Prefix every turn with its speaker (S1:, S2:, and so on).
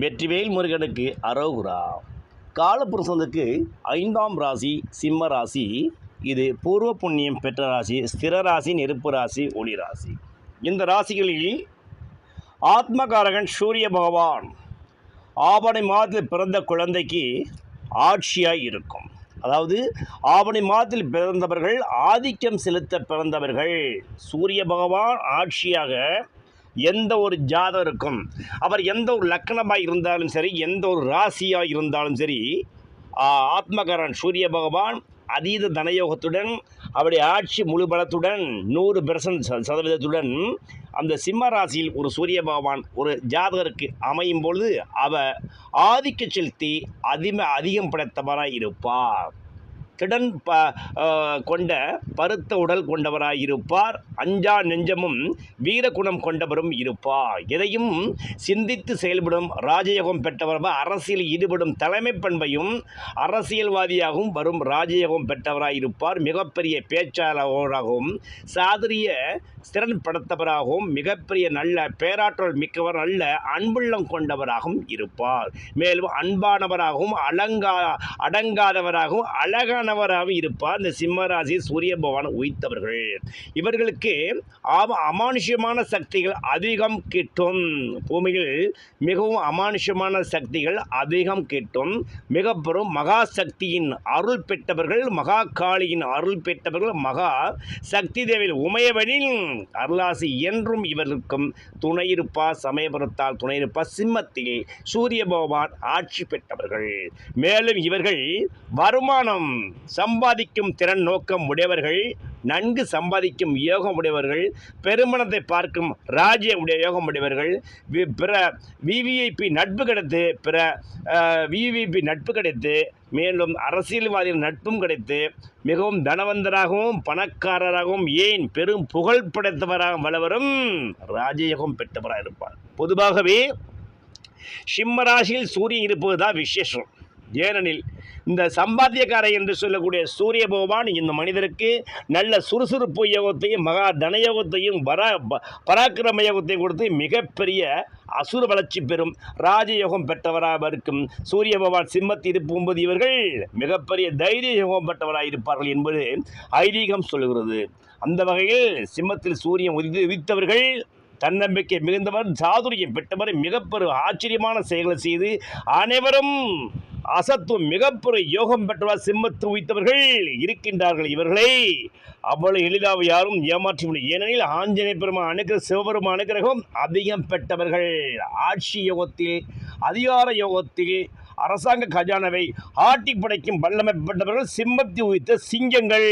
S1: வெற்றிவேல் முருகனுக்கு அரோகுரா காலபுருஷனுக்கு ஐந்தாம் ராசி சிம்ம ராசி. இது பூர்வ புண்ணியம் பெற்ற ராசி ஸ்திர ராசி நெருப்பு ராசி ஒளி ராசி. இந்த ராசிகளில் ஆத்மகாரகன் சூரிய பகவான் ஆவணி மாதத்தில் பிறந்த குழந்தைக்கு ஆட்சியாக இருக்கும். அதாவது ஆவணி மாதத்தில் பிறந்தவர்கள் ஆதிக்கம் செலுத்த பிறந்தவர்கள். சூரிய பகவான் ஆட்சியாக எந்த ஒரு ஜாதகருக்கும் அவர் எந்த ஒரு லக்கணமாக இருந்தாலும் சரி எந்த ஒரு ராசியாக இருந்தாலும் சரி ஆத்மகரன் சூரிய பகவான் அதீத தனயோகத்துடன் அவருடைய ஆட்சி முழு பலத்துடன் நூறு பெர்சன்ட் சதவீதத்துடன் அந்த சிம்ம ராசியில் ஒரு சூரிய பகவான் ஒரு ஜாதகருக்கு அமையும் பொழுது அவர் ஆதிக்க செலுத்தி அதிக அதிகம் படைத்தவராக இருப்பார். திடன் ப கொண்ட பருத்த உடல் கொண்டவராய் இருப்பார். அஞ்சா நெஞ்சமும் வீரகுணம் கொண்டவரும் இருப்பார். எதையும் சிந்தித்து செயல்படும் ராஜயோகம் பெற்றவர் அரசியலில் ஈடுபடும் தலைமை பண்பையும் அரசியல்வாதியாகவும் வரும் ராஜயோகம் பெற்றவராய் இருப்பார். மிகப்பெரிய பேச்சாளராகவும் சாதுரிய திறன் படைத்தவராகவும் மிகப்பெரிய நல்ல பேராற்றல் மிக்கவர் நல்ல அன்புள்ளம் கொண்டவராகவும் இருப்பார். மேலும் அன்பானவராகவும் அலங்கா அடங்காதவராகவும் அழகான ஆனவராக இருப்பார். இந்த சிம்மராசி சூரிய பகவான் உயித்தவர்கள் இவர்களுக்கு ஆம அமானுஷ்யமான சக்திகள் அதிகம் கிட்டும். பூமியில் மிகவும் அமானுஷ்யமான சக்திகள் அதிகம் கிட்டும். மிக பெரும் மகா சக்தியின் அருள் பெற்றவர்கள் மகா காளியின் அருள் பெற்றவர்கள் மகா சக்தி தேவியில் உமையவனின் அருளாசி என்றும் இவர்களுக்கும் துணையிருப்பார் சமயபுரத்தால் துணையிருப்பார் சிம்மத்தில் சூரிய பகவான் ஆட்சி பெற்றவர்கள். மேலும் இவர்கள் வருமானம் சம்பாதிக்கும் திறன் நோக்கம் உடையவர்கள் நன்கு சம்பாதிக்கும் யோகம் உடையவர்கள் பெருமணத்தை பார்க்கும் ராஜ்ய உடைய யோகம் உடையவர்கள் வி- பிற விவிஐபி நட்பு கிடைத்து பிற விவிஐபி நட்பு கிடைத்து மேலும் அரசியல்வாதிகள் நட்பும் கிடைத்து மிகவும் தனவந்தராகவும் பணக்காரராகவும் ஏன் பெரும் புகழ் படைத்தவராக வளவரும் ராஜயோகம் பெற்றவராக இருப்பார். பொதுவாகவே சிம்மராசியில் சூரியன் இருப்பது தான் விசேஷம். ஏனெனில் இந்த சம்பாத்தியக்காரை என்று சொல்லக்கூடிய சூரிய பகவான் இந்த மனிதருக்கு நல்ல சுறுசுறுப்பு யோகத்தையும் மகா தனயோகத்தையும் யோகத்தையும் வர பராக்கிரம யோகத்தையும் கொடுத்து மிகப்பெரிய அசுர வளர்ச்சி பெறும் ராஜயோகம் பெற்றவராக இருக்கும். சூரிய பகவான் சிம்மத்தில் இருப்பும்போது இவர்கள் மிகப்பெரிய தைரிய யோகம் பெற்றவராக இருப்பார்கள் என்பது ஐதீகம் சொல்கிறது. அந்த வகையில் சிம்மத்தில் சூரியன் உதி உதித்தவர்கள் தன்னம்பிக்கை மிகுந்தவர் சாதுரியம் பெற்றவர் மிகப்பெரும் ஆச்சரியமான செயல்களை செய்து அனைவரும் அசத்துவம் மிகப்பெரிய யோகம் பெற்றவர் சிம்மத்து உய்த்தவர்கள் இருக்கின்றார்கள் இவர்களை. அவ்வளவு எளிதாக யாரும் ஏமாற்றவில்லை ஏனெனில் ஆஞ்சநேய பெருமான் அனுகிற சிவபெருமான் அனுகிரகம் அதிகம் பெற்றவர்கள். ஆட்சி யோகத்தில் அதிகார யோகத்தில் அரசாங்க கஜானாவை ஆட்டி படைக்கும் வல்லமை பெற்றவர்கள் சிம்மத்தி உயித்த சிங்கங்கள்.